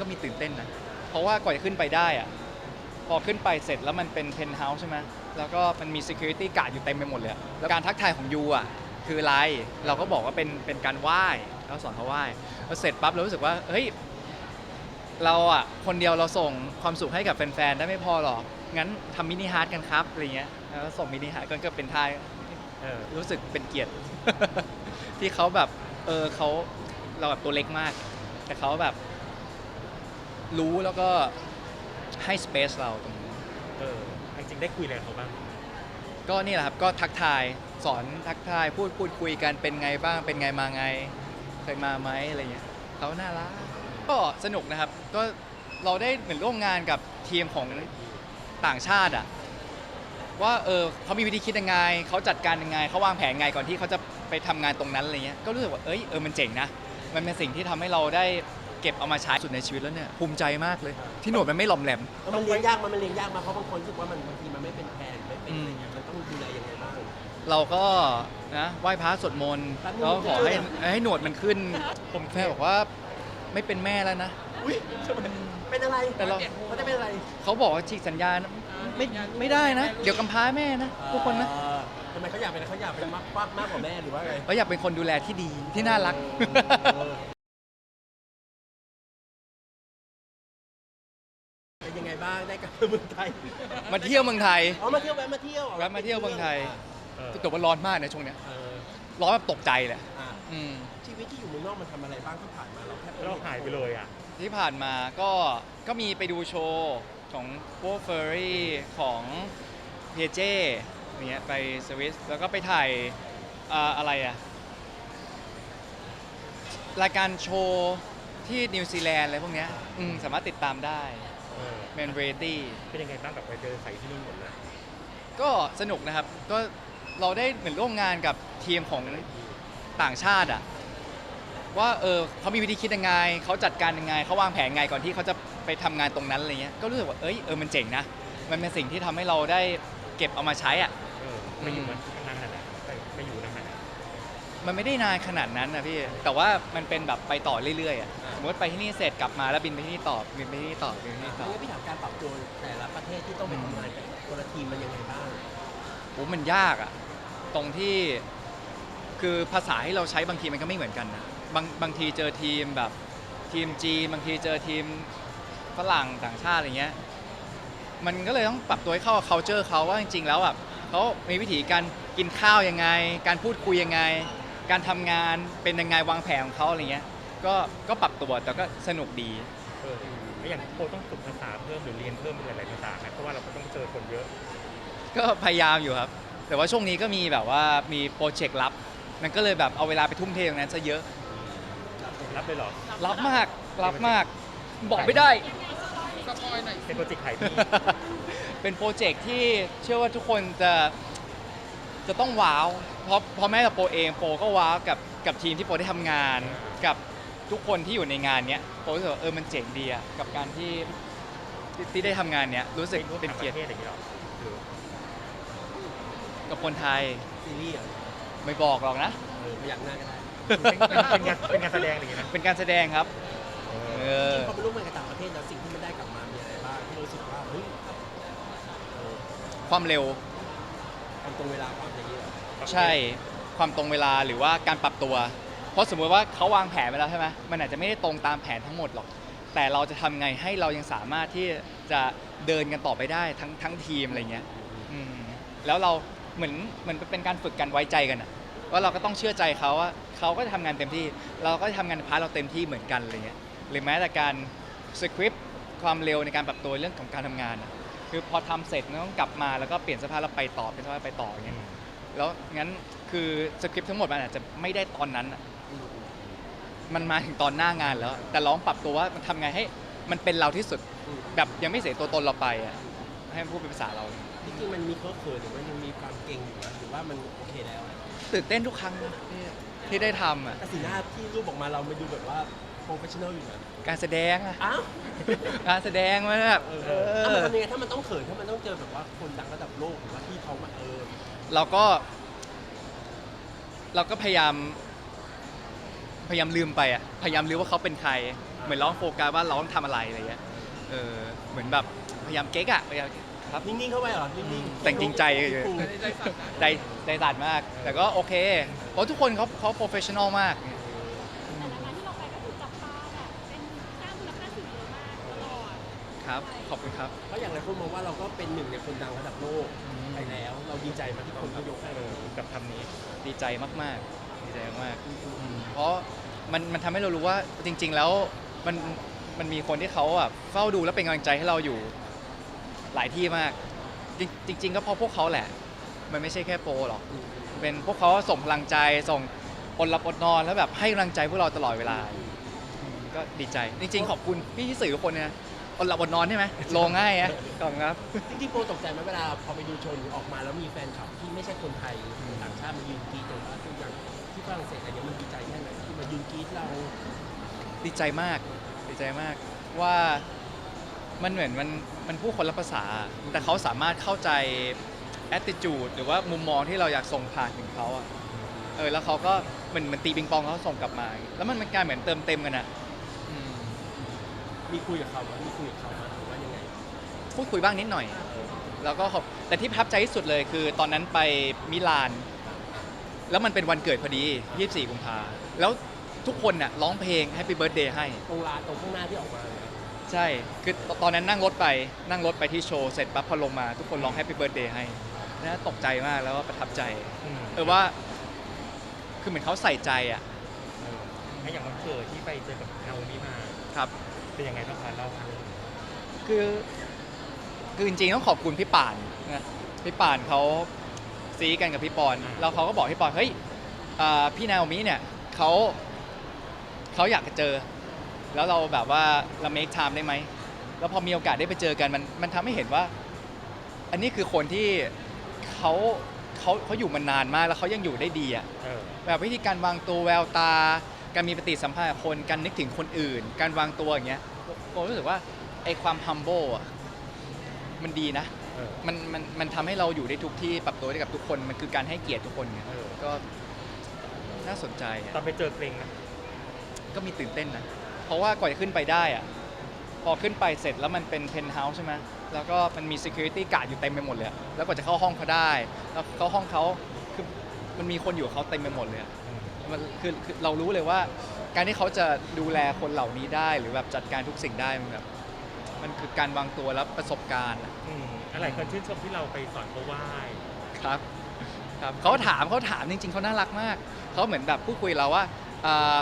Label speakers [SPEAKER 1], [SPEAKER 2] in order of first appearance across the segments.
[SPEAKER 1] ก็มีตื่นเต้นนะ เพราะว่ากว่าจะขึ้นไปได้อะพอขึ้นไปเสร็จแล้วมันเป็นเพนท์เฮาส์ใช่ไหมแล้วก็มันมี security guard อยู่เต็มไปหมดเลยอะแล้วการทักทายของยูอะคืออะไร เราก็บอกว่าเป็นเป็นการไหว้เราสอนเขาไหว้พอเสร็จปั๊บเรารู้สึกว่าเฮ้ยเราอะคนเดียวเราส่งความสุขให้กับแฟนๆได้ไม่พอหรอกงั้นทำมินิฮาร์ดกันครับอะไรเงี้ยแล้วส่งมินิฮาร์ดก็ก็เป็นทาย
[SPEAKER 2] เออ
[SPEAKER 1] รู้สึกเป็นเกียรติ ที่เขาแบบเออเขาเราแบบตัวเล็กมาก แต่เขาแบบ รู้แล้วก็ให้สเปซเราตรงนี้
[SPEAKER 2] เออจริงๆได้คุยอะไรกับเขาบ้าง
[SPEAKER 1] ก็นี่แหละครับก็ทักทายสอนทักทายพูดพูดคุยกันเป็นไงบ้างเป็นไงมาไง เคยมาไหมอะไรเงี้ยเขาน่ารักก็สนุกนะครับก็เราได้เหมือนร่วมงานกับทีมของต่างชาติอะว่าเออเขามีวิธีคิดยังไงเขาจัดการยังไงเขาวางแผนยังไงก่อนที่เขาจะไปทำงานตรงนั้นอะไรเงี้ยก็รู้สึกว่าเอ้ยเออมันเจ๋งนะมันเป็นสิ่งที่ทำให้เราได้ เก็บเอามาใช้สุดในชีวิตแล้วเนี่ยภูมิใจมากเลย ที่หนวดมันไม่หลอมแหลม
[SPEAKER 3] แล้วมันเลี้ยงยากมันมันเลี้ยงยากมาเพราะบางคนรู้สึกว่ามันบางทีมันไม่เป็นแพนไม่เป็น
[SPEAKER 1] อืม
[SPEAKER 3] อะไรเงี้ยมันต้องดูแลยังไงบ้าง
[SPEAKER 1] เราก็นะไหว้พระสวดมนต์
[SPEAKER 3] แป๊บนึง
[SPEAKER 1] แล้วขอให้
[SPEAKER 3] เดี๋ยว
[SPEAKER 1] ให้หนวดมันขึ้น ผมแค่บอกว่าไม่เป็นแม่แล้วนะ
[SPEAKER 3] อุ้ยเป็นอะไร
[SPEAKER 1] แต่เรา
[SPEAKER 3] เขาจะเป็นอะไร
[SPEAKER 1] เขาบอกว่าฉีกสัญญานะไม่ไม่ได้นะ เดี๋ยวกำพร้าแม่นะทุกคนนะ
[SPEAKER 3] เออทำไมเขาอยากเป็นเขาอยากเป็นมากมากมากกว่าแม่หรือว่าไง
[SPEAKER 1] เขาอยากเป็นคนดูแลที่ดีที่น่ารัก
[SPEAKER 3] เมืองไทย
[SPEAKER 1] มาเที่ยวเมืองไทย
[SPEAKER 3] อ๋อมาเที่ยวแวะมาเที่ยว
[SPEAKER 1] แวะมาเที่ยวเมืองไทย
[SPEAKER 2] เออ
[SPEAKER 1] แต่ว่าร้อนมากนะช่วงเนี้ย
[SPEAKER 3] เออ
[SPEAKER 1] ร้อนแบบตกใจเลย
[SPEAKER 3] อะ
[SPEAKER 1] อืม
[SPEAKER 3] ชีวิตที่อยู่เมืองนอกมันทำอะไรบ้างที่ผ่านมาเราแทบม่
[SPEAKER 2] เราหายไปเลยอะ
[SPEAKER 1] ที่ผ่านมาก็ก็มีไปดูโชว์ของพวกเฟอร์รี่ของเพเจเนี้ยไปสวิสแล้วก็ไปถ่ายอ่าอะไรอะรายการโชว์ที่นิวซีแลนด์อะไรพวกเนี้ยอืมสามารถติดตามได้
[SPEAKER 2] เออ
[SPEAKER 1] เป็นเรตี้
[SPEAKER 2] เป็นยังไงบ้างกับไปเจอใส่ที่นู่นหมดเลย
[SPEAKER 1] ก็สนุกนะครับ ก็เราได้เหมือนร่วมงานกับทีมของต่างชาติอะว่าเออเขามีวิธีคิดยังไงเขาจัดการยังไงเขาวางแผนยังไงก่อนที่เขาจะไปทำงานตรงนั้นอะไรเงี้ยก็รู้สึกว่าเอ้ยเออมันเจ๋งนะมันเป็นสิ่งที่ทำให้เราได้เก็บเอามาใช้อะ
[SPEAKER 2] เออไม่อยู่มัน
[SPEAKER 1] มันไม่ได้นานขนาดนั้นนะพี่ แต่ว่ามันเป็นแบบไปต่อเรื่อยๆอะสมมติไปที่นี่เสร็จกลับมาแล้วบินไปที่นี่ต่อบินไปที่นี่ต่อบินไปที่นี่ต่อ
[SPEAKER 3] งั้นพี่ถามการปรับตัวแต่ละประเทศที่ต้องไปทำงานกับคนละทีมมันยังไงบ้าง
[SPEAKER 1] โอ้มันยากอะตรงที่คือภาษาที่เราใช้บางทีมันก็ไม่เหมือนกันนะบางบางทีเจอทีมแบบทีมจีนบางทีเจอทีมฝรั่งต่างชาติอะไรเงี้ยมันก็เลยต้องปรับตัวให้เข้ากับ culture เขาว่าจริงๆแล้วแบบเขามีวิธีการกินข้าวยังไง การพูดคุยยังไง การทำงานเป็นยังไงวางแผนของเขาอะไรเงี้ยก็ก็ปรับตัวแต่ก็สนุกดี
[SPEAKER 2] เออแล้วอย่างโคต้องฝึกภาษาเพิ่มหรือเรียนเพิ่มเป็นหลายๆภาษาไหมเพราะว่าเราก็ต้องเจอคนเยอะ
[SPEAKER 1] ก็พยายามอยู่ครับ แต่ว่าช่วงนี้ก็มีแบบว่ามีโปรเจกต์ลับ มันก็เลยแบบเอาเวลาไปทุ่มเทตรงนั้นซะเยอะ
[SPEAKER 2] รับเลยเหรอ
[SPEAKER 1] รับมากรับมาก บอกไม่ได้
[SPEAKER 2] เป็นโปรเจกต์ขายที่
[SPEAKER 1] เป็นโปรเจกต์ที่เชื่อว่าทุกคนจะ จะต้องว้าวเพราะเพราะแม้แต่โปรเองโปรก็ว้าวกับกับทีมที่โปรได้ทำงาน กับทุกคนที่อยู่ในงานเนี้ยโปรรู้สึกว่าเออมันเจ๋งดีอะกับการที่ที่ที่ได้ทำงานเนี้ยรู้สึกเป็นเกียรติ
[SPEAKER 2] ต่างประเทศอย่างนี้หรอหรือ
[SPEAKER 1] กับคนไทย
[SPEAKER 3] ซีรีส์อะ
[SPEAKER 1] ไม่บอกหรอกนะ
[SPEAKER 3] เออพยักหน้าก็ได้
[SPEAKER 2] เป็นเป็นงานเป็นงานแสดงอะไรอย่างเงี้ยนะ
[SPEAKER 1] เป็นการแสดงครับ
[SPEAKER 2] เอ
[SPEAKER 1] เอ
[SPEAKER 2] อ
[SPEAKER 1] อ
[SPEAKER 3] พอไปร่วมงานกับต่างประเทศแล้วสิ่งที่มันได้กลับมามีอะไรบ้างที่เรารู้สึกว่าเฮ้ยเออ
[SPEAKER 1] ความเร็ว
[SPEAKER 3] ความตรงเวลาความอย่างนี้เหรอ
[SPEAKER 1] ใช่ความตรงเวลาหรือว่าการปรับตัว เพราะสมมติว่าเขาวางแผนไปแล้วใช่ไหมมันอาจจะไม่ได้ตรงตามแผนทั้งหมดหรอก แต่เราจะทำไงให้เรายังสามารถที่จะเดินกันต่อไปได้ทั้งทั้งทีมอะไรเงี้ยอืมแล้วเราเหมือนเหมือนเป็นการฝึกกันไว้ใจกันอะว่าเราก็ต้องเชื่อใจเขาว่าเขาก็จะทำงานเต็มที่ เราก็จะทำงานพาร์ทเราเต็มที่เหมือนกันอะไรเงี้ยหรือแม้แต่การสคริปต์ความเร็วในการปรับตัวเรื่องของการทำงานอะ คือพอทำเสร็จมันต้องกลับมาแล้วก็เปลี่ยนเสภาพแล้วไปต่อเป็นเสภาพไปต่ออย่างเงี้ยแล้วงั้นคือสคริปต์ทั้งหมดมันอาจจะไม่ได้ตอนนั้นอะมันมาถึงตอนหน้างานแล้ว แต่เราต้องปรับตัวว่ามันทำไงให้มันเป็นเราที่สุด
[SPEAKER 3] อืม
[SPEAKER 1] แบบยังไม่เสียตัวตนเราไปอะให้มันพูดเป็นภาษาเรา
[SPEAKER 3] จริงๆมันมีเคอะเขินหรือว่ายังมีความเก่งอยู่นะหรือว่ามันโอเคแล้ว
[SPEAKER 1] ตื่นเต้นทุกครั้งนะที่ที่ได้ทำอะ
[SPEAKER 3] แต่สีหน้าที่รูปออกมาเราไม่ดูแบบว่าโปรเฟชชั่นอลอยู่นะ
[SPEAKER 1] การแสดงอะ
[SPEAKER 3] อ้าว
[SPEAKER 1] การแสดงมันแบบ
[SPEAKER 3] เออ
[SPEAKER 1] เอ
[SPEAKER 3] เอามัน
[SPEAKER 1] อ
[SPEAKER 3] ทำยังไงถ้ามันต้องเขินถ้ามันต้องเจอแบบว่าคนดังระดับโลกหรือว่าที่เขามาเออ
[SPEAKER 1] เราก็ เราก็พยายาม พยายามลืมไปอะพยายามลืมว่าเขาเป็นใคร เหมือนเราต้องโฟกัสว่าเราต้องทำอะไรอะไรเงี้ยเออเหมือนแบบพยายามเก๊กอะพยายามครับ
[SPEAKER 3] นิ่งๆเข้าไปเหรอนิ่งๆ
[SPEAKER 1] แต่จริงใจ
[SPEAKER 3] พี่ปู
[SPEAKER 1] ใจใจสั่นมาก แต่ก็โอเคเพราะทุกคนเขาเขาโปรเฟชชั่นอลมาก
[SPEAKER 4] แต่
[SPEAKER 1] ครับขอบคุณครับ
[SPEAKER 3] เพราะอย่างไรคนมองว่าเราก็เป็นหนึ่งในคนดังระดับโลกไปแล้ว เราดีใจมากที่คนเขายกให้
[SPEAKER 2] เอ
[SPEAKER 3] เรา
[SPEAKER 2] อกับคำนี้
[SPEAKER 1] ดีใจมากๆ ดีใจมากๆเพราะมันมันทำให้เรารู้ว่าจริง ๆ แล้วมันมันมีคนที่เขาแบบเฝ้าดูและเป็นกำลังใจให้เราอยู่หลายที่มากจริงจริง ๆ ก็เพราะพวกเขาแหละ มันไม่ใช่แค่โปรหรอก เป็นพวกเขาส่งพลังใจส่งอดหลับอดนอนแล้วแบบให้กำลังใจพวกเราตลอดเวลาอืมก็ดีใจ จริง ๆ ขอบคุณพี่ที่สื่อทุกคนนะ อดหลับอดนอนใช่ไหมลงง่ายอะขอบคุณครับ
[SPEAKER 3] จริงๆโปรตกใจไหมเวลาพอไปดูโชว์หรือออกมาแล้วมีแฟนคลับที่ไม่ใช่คนไทยต่างชาติมายืนกรีดตรงว่าทุกอย่างที่ฝรั่งเศสอะไรเงี้ยมันดีใจแค่ไหนที่มายืนกรีดเรา
[SPEAKER 1] ดีใจมากดีใจมากว่ามันเหมือนมันมันพูดคนละภาษา แต่เขาสามารถเข้าใจ attitude หรือว่ามุมมองที่เราอยากส่งผ่านถึงเขาอะเออแล้วเขาก็เหมือนเหมันตีปิงปองเขาส่งกลับมา แล้วมันเป็นการเหมือนเติมเต็มกันอะอืม
[SPEAKER 3] มีคุยกับเขาไหมมีคุยกับเขาไหมหรือว่ายังไง
[SPEAKER 1] พูดคุยบ้างนิดหน่อย แล้วก็ขอบแต่ที่ประทับใจที่สุดเลยคือตอนนั้นไปมิลาน แล้วมันเป็นวันเกิดพอดี 24 กุมภาแล้วทุกคนน่ะร้องเพลง Happy Birthday ให้
[SPEAKER 3] ตรงลานตรงข้างหน้าที่ออกมาเลย
[SPEAKER 1] ใช่ คือตตอนนั้นนั่งรถไป นั่งรถไปที่โชว์ เสร็จปั๊บพอลงมา ทุกคนร้อง Happy Birthday ให้นะตกใจมากแล้วก็ประทับใจ
[SPEAKER 2] อืม
[SPEAKER 1] เออว่า คือเหมือนเขาใส่ใจอะ
[SPEAKER 2] เออให้อย่างวันเกิดที่ไปเจอกับนาโอมิมา
[SPEAKER 1] ครับ
[SPEAKER 2] เป็นยังไงบ้างคะเล่าค่ะ
[SPEAKER 1] คือคือจริงๆต้องขอบคุณพี่ป่านนะพี่ป่านเขาซีกันกับพี่ปอนแล้วเขาก็บอกพี่ปอนเฮ้ยอ่าพี่นาโอมิเนี่ยเขาเขาอยากจะเจอ แล้วเราแบบว่าเราเมคไทม์ได้ไหมแล้วพอมีโอกาสได้ไปเจอกันมันมันทำให้เห็นว่า อันนี้คือคนที่เขาเขาเขาอยู่มานานมากแล้วเขายังอยู่ได้ดีอะ
[SPEAKER 2] เออ
[SPEAKER 1] แบบวิธีการวางตัวแววตา การมีปฏิสัมพันธ์กับคนการนึกถึงคนอื่น การวางตัวอย่างเงี้ยผมรู้สึกว่าไอ้ความ humble อะมันดีนะ
[SPEAKER 2] เออ
[SPEAKER 1] มันมันมันทำให้เราอยู่ได้ทุกที่ปรับตัวได้กับทุกคน มันคือการให้เกียรติทุกคนไง
[SPEAKER 2] เออ
[SPEAKER 1] ก็น่าสนใจอะ
[SPEAKER 2] ตอนไปเจอเกรงนะ
[SPEAKER 1] ก็มีตื่นเต้นนะ เพราะว่ากว่าจะขึ้นไปได้อะพอขึ้นไปเสร็จแล้วมันเป็นเพนท์เฮาส์ใช่ไหมแล้วก็มันมี security guard อยู่เต็มไปหมดเลยอะแล้วกว่าจะเข้าห้องเขาได้ แล้วเข้าห้องเขาคือมันมีคนอยู่กับเขาเต็มไปหมดเลยอะ
[SPEAKER 2] อื ม
[SPEAKER 1] มันคือคือเรารู้เลยว่า การที่เขาจะดูแลคนเหล่านี้ได้ หรือแบบจัดการทุกสิ่งได้มันแบบมันคือการวางตัวและประสบการณ์อะ
[SPEAKER 2] อืมอะไรคนชื่นชมที่เราไปสอนเขาไหว้
[SPEAKER 1] ครับ ครับเขาถามเขาถามจริง ๆเขาน่ารักมากเขาเหมือนแบบพูดคุยเราว่าอ่า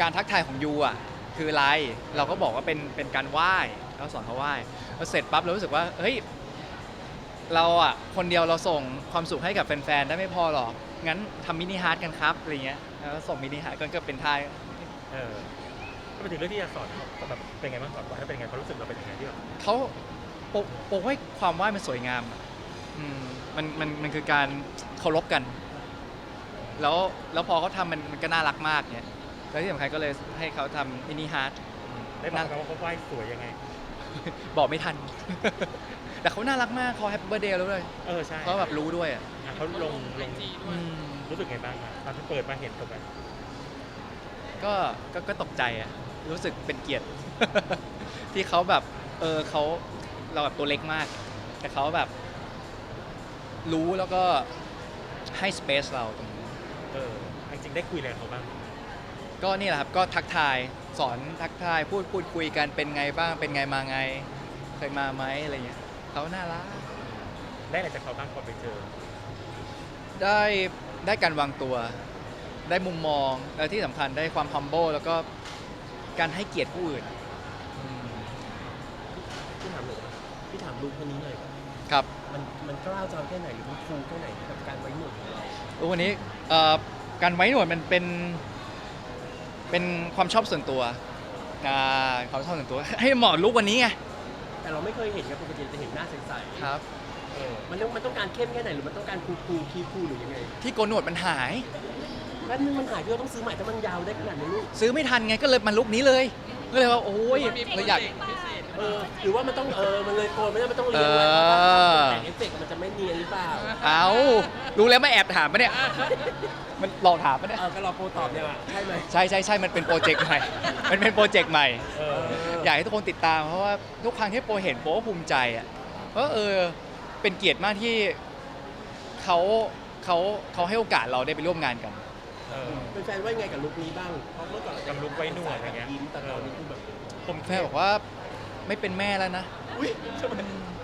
[SPEAKER 1] การทักทายของยูอะคืออะไรเราก็บอกว่าเป็นเป็นการไหว้เราสอนเขาไหว้พอเสร็จปั๊บเรารู้สึกว่าเฮ้ยเราอะคนเดียวเราส่งความสุขให้กับแฟนๆได้ไม่พอหรอก งั้นทำมินิฮาร์ดกันครับอะไรเงี้ยแล้วก็ส่งมินิฮาร์ดกันก็เป็นทาย
[SPEAKER 2] เออก็ไปถึงเรื่องที่จะสอนเขาแบบเป็นไงบ้างสอนว่าให้เป็นไงเขารู้สึกเราเป็นยังไงที่แบบ
[SPEAKER 1] เขาโปะโปะให้ความไหว้มันสวยงามอะอืมมันมันมันคือการเคารพกัน แล้วแล้วพอเขาทำมันมันก็น่ารักมากเนี่ยแล้วที่สำคัญก็เลยให้เขาทำมินิฮาร์ด
[SPEAKER 2] ได้บอกเขาว่าเขาไหว้สวยยังไง
[SPEAKER 1] บอกไม่ทัน แต่เขาน่ารักมากเขาแฮปปี้เบ t ร์ a เดย์แล้วด้วย
[SPEAKER 2] เออใช่
[SPEAKER 1] เขาแบบรู้ด้วยอะ
[SPEAKER 2] อะ เขาลงลง
[SPEAKER 1] อืม
[SPEAKER 2] รู้สึกไงบ้างอะตอนที่เปิดมาเห็นตรงนั้น
[SPEAKER 1] ก็ก็ก็ตกใจอะรู้สึกเป็นเกียรติ ที่เขาแบบ เออเขาเราแบบตัวเล็กมาก แต่เขาแบบ รู้แล้วก็ให้สเปซเราตรงนี้
[SPEAKER 2] เออจริงๆได้คุยอะไรกับเขาบ้าง
[SPEAKER 1] ก็นี่แหละครับก็ทักทายสอนทักทายพูดพูดคุยกันเป็นไงบ้างเป็นไงมาไง เคยมาไหมอะไรเงี้ยเขาน่ารัก
[SPEAKER 2] ได้อะไรจากเขาบ้างพอไปเจอ
[SPEAKER 1] ได้ได้การวางตัว ได้มุมมองและที่สำคัญได้ความ humble แล้วก็การให้เกียรติผู้อื่นอืม
[SPEAKER 3] พี่ถามหน่อยพี่ถามลุงคนนี้หน่อย
[SPEAKER 1] ครับ
[SPEAKER 3] มันมันกล้าวจามแค่ไหนหรือมันคูลแค่ไหนกับการไว้หนวดของเรา
[SPEAKER 1] วันนี้เอ่อการไว้หนวดมันเป็นเป็นความชอบส่วนตัวอ่าความชอบส่วนตัว ให้เหมาะลุกวันนี้ไง
[SPEAKER 3] แต่เราไม่เคยเห็นครับปกติจะเห็นหน้าใสๆ
[SPEAKER 1] ครับ
[SPEAKER 2] เออ
[SPEAKER 3] มันต้องมันต้องการเข้มแค่ไหนหรือมันต้องการคูลคูลคีคูลหรือยังไง
[SPEAKER 1] ที่โกนหนวดมันหาย
[SPEAKER 3] แป๊บนึงมันหายพี่ว่าต้องซื้อใหม่ถ้ามันยาวได้ขนาดนี้ลูก
[SPEAKER 1] ซื้อไม่ทันไงก็เลยมาลุกนี้เลย ก็เลยว่าโอ้ยเราอยาก
[SPEAKER 3] เออหรือว่ามันต้องเออมันเลยโกนไม่ได้มันต้องเรียงไว้
[SPEAKER 1] เอ
[SPEAKER 3] เพราะว่า
[SPEAKER 1] อ
[SPEAKER 3] แต่งเอฟเฟกต์มันจะไม่เนียนหรือเปล่า
[SPEAKER 1] เอารู้แล้วไม่แอบถามปะเนี่ย มันหลอกถามปะเนี่ย
[SPEAKER 3] เออก็รอโปรตอบเนี่ยใช่ไหม
[SPEAKER 1] ใช่ใช่ใช่มันเป็นโปรเจกต์ใหม่ มันเป็นโปรเจกต์ใหม่
[SPEAKER 2] เออ
[SPEAKER 1] อยากให้ทุกคนติดตามเพราะว่าทุกครั้งที่โปรเห็นโปรก็ภูมิใจอะเพราะเออเป็นเกียรติมากที่เขาเขาเขาให้โอกาสเราได้ไปร่วมงานกัน
[SPEAKER 2] เออ
[SPEAKER 3] เป็นแฟนว่ายังไงกับลุคนี้บ้างเพราะเมื่อก่อน
[SPEAKER 2] กับลุคไว้หนวดอะไรเงี้ย
[SPEAKER 3] ยิ้มแต่ตอนนี้คือแบบ
[SPEAKER 2] ผม
[SPEAKER 1] แม่บอกว่าไม่เป็นแม่แล้วนะ
[SPEAKER 3] อุ้ย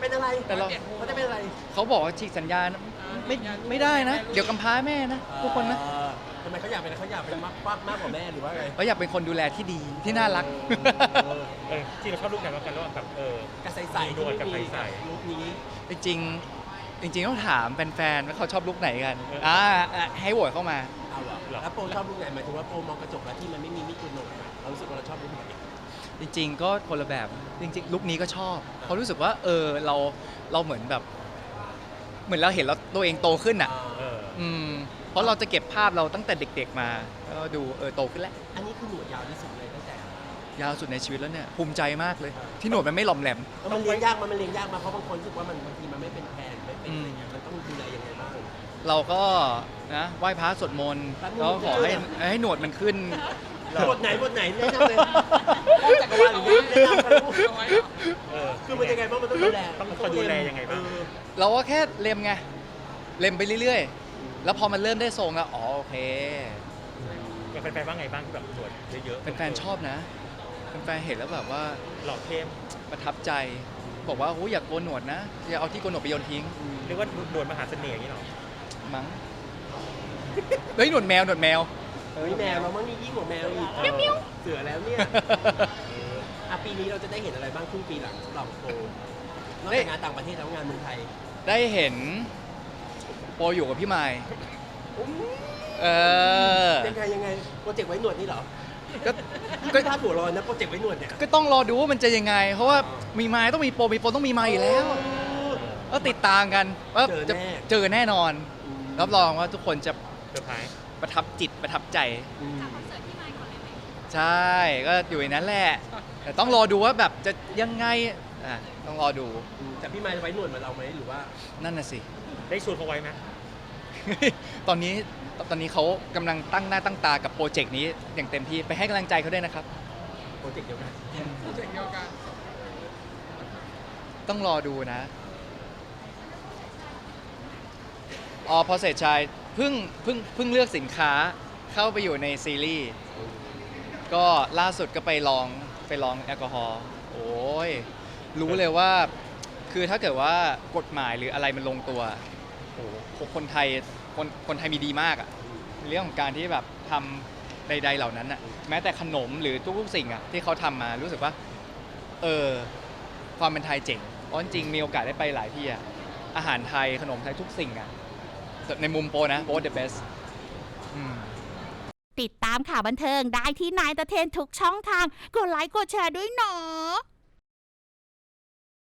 [SPEAKER 3] เป็นอะไร
[SPEAKER 1] แต่เรา
[SPEAKER 3] เขาจะเป็นอะไร
[SPEAKER 1] เขาบอกว่าฉีกสัญญานะไม่ไม่ได้นะ เดี๋ยวกำพร้าแม่นะทุกคนนะ
[SPEAKER 3] เออ ทำไมเขาอยากเป็นเขาอยากเป็นมากมากมากกว่าแม่หรือว่าไง
[SPEAKER 1] เขาอยากเป็นคนดูแลที่ดีที่น่ารัก
[SPEAKER 3] เออ
[SPEAKER 2] เออจริงเราชอบลุคไหนมากกันระหว่างแบบเออ
[SPEAKER 3] กับใสๆที่ไม่
[SPEAKER 2] กับ
[SPEAKER 3] มี
[SPEAKER 2] ใสๆ
[SPEAKER 3] ลุคนี้
[SPEAKER 1] จริงๆจริงๆต้องถามแฟนๆว่าเขาชอบลุกไหนกัน
[SPEAKER 2] เอออ่
[SPEAKER 1] อ่าอะให้โหวตเข้ามา
[SPEAKER 3] เอาเหรอ
[SPEAKER 2] เหรอ
[SPEAKER 3] แล้วโปรชอบลุคไหนหมายถึงว่าโปรมองกระจกแล้วที่มันไม่มีมิดกุนโหนกอะเรารู้สึกว่าเราชอบลุคไหน
[SPEAKER 1] จริงๆก็คนละแบบจริงๆลุคนี้ก็ชอบเพราะรู้สึกว่า เออเราเราเหมือนแบบ เหมือนเราเห็นเราตัวเองโตขึ้นอะ
[SPEAKER 2] เออ
[SPEAKER 1] อืม เพราะเราจะเก็บภาพเราตั้งแต่เด็ก ๆ มาแล้วเราดูเออโตขึ้นแล้ว
[SPEAKER 3] อันนี้คือหนวดยาวที่สุดเลยตั้งแต่
[SPEAKER 1] ยาวสุดในชีวิตแล้วเนี่ยภูมิใจมากเลย ที่หนวดมันไม่หล่อมแหลม
[SPEAKER 3] แล้วมันเลี้ยงยากมันมันเลี้ยงยากมาเพราะบางคนรู้สึกว่ามันบางทีมันไม่เป็นแผนไม่เป็นอะไรเงี้ยมันต้องดูแลยังไงบ้าง
[SPEAKER 1] เราก็นะไหว้พระสวดมนต์
[SPEAKER 3] แป๊บนึง
[SPEAKER 1] แล้วขอให้ให้หนวดมันขึ้น
[SPEAKER 3] บทไหนบทไหนแนะนำเลยป้องจักรวาลหรือแนะนำกันลูก
[SPEAKER 2] เออ
[SPEAKER 3] คือมันยังไงบ้างมันต้องดูแล
[SPEAKER 2] ต้องคอยดูแลยังไงบ้าง
[SPEAKER 3] เออ
[SPEAKER 1] เราก็แค่เล็มไงเล็มไปเรื่อยๆ แล้วพอมันเริ่มได้ทรงแล้วอ๋อโอเค
[SPEAKER 2] กับแฟนๆว่าไงบ้างที่แบบหนวดเยอะๆ
[SPEAKER 1] เป็นแฟนๆชอบนะเป็นแฟนๆเห็นแล้วแบบว่า
[SPEAKER 2] หล่อเข้ม
[SPEAKER 1] ประทับใจ บอกว่าโอ้ยอยากโกนหนวดนะ อย่าเอาที่โกนหนวดไปโยนทิ้ง
[SPEAKER 2] เรียกว่าหนวดมหาเสน่ห์อย่างนี้เหรอ
[SPEAKER 1] มั้ง เฮ้ยหนวดแมวหนวดแมว
[SPEAKER 3] เฮ้ยแมวเรามั่งนี่ยิ่งกว่าแมวอีก
[SPEAKER 2] เมี้ยว
[SPEAKER 3] เสือแล้วเนี่ยเอออะปีนี้เราจะได้เห็นอะไรบ้างครึ่งปีหลังสำหรับโปรนอกจากงานต่างประเทศแล้วงานเมืองไทย
[SPEAKER 1] ได้เห็นโปรอยู่กับพี่ไมค์เออ
[SPEAKER 3] ยังไงยังไงโปรเจกต์ไว้หนวดนี่เหรอ
[SPEAKER 1] ก็
[SPEAKER 3] นี่
[SPEAKER 1] ก็
[SPEAKER 3] ก็พาดหัวเรอยนะโปรเจกต์ไว้หนวดเนี่ย
[SPEAKER 1] ก็ต้องรอดูว่ามันจะยังไง เพราะว่ามีไม้ต้องมีโปรมีโปรต้องมีไม้อยู่แล้ว ก็ติดตามกันว่า
[SPEAKER 3] เจอ
[SPEAKER 1] จะ
[SPEAKER 3] แน่
[SPEAKER 1] เจอแน่นอน รับรองว่าทุกคนจะ
[SPEAKER 2] เซอร์ไพรส์
[SPEAKER 1] ประทับจิตประทับใจ
[SPEAKER 3] อืม
[SPEAKER 4] จากคอนเสิร์ตที่มายก่อนเลยไหม
[SPEAKER 1] ใช่ ก็อยู่ในนั้นแหละ แต่ต้องรอดูว่าแบบจะยังไงอะต้องรอดู
[SPEAKER 3] อืมแต่พี่ไมค์ไว้หนวดเหมือนเราไหมหรือว่า
[SPEAKER 1] นั่นน่ะสิ
[SPEAKER 2] ได้ชวนเขาไว้ไหม
[SPEAKER 1] ตอนนี้ตอนนี้เขากำลังตั้งหน้าตั้งตากับโปรเจกต์นี้อย่างเต็มที่ไปให้กำลังใจเขาด้วยนะครับ
[SPEAKER 3] โปรเจกต์เดียวกัน
[SPEAKER 1] ต้องรอดูนะอ๋อพอเสร็จชายเพิ่งเพิ่งเพิ่งเลือกสินค้าเข้าไปอยู่ในซีรีส์ก็ล่าสุดก็ไปลองไปลองแอลกอฮอล์โอ้ยรู้เลยว่า คือถ้าเกิดว่ากฎหมายหรืออะไรมันลงตัว โอ้โหคนไทยคนคนไทยมีดีมากอะในเรื่องของการที่แบบทำใด ๆ เหล่านั้นอะแม้แต่ขนมหรือทุกๆสิ่งอะที่เขาทำมารู้สึกว่า เออความเป็นไทยเจ๋งเพราะจริงๆมีโอกาสได้ไปหลายที่อะอาหารไทยขนมไทยทุกสิ่งอะในมุมโปรนะโปร the best อืม
[SPEAKER 5] ติดตามข่าวบันเทิงได้ที่นายตะเทนทุกช่องทาง กดไลค์กดแชร์ด้วยเนาะ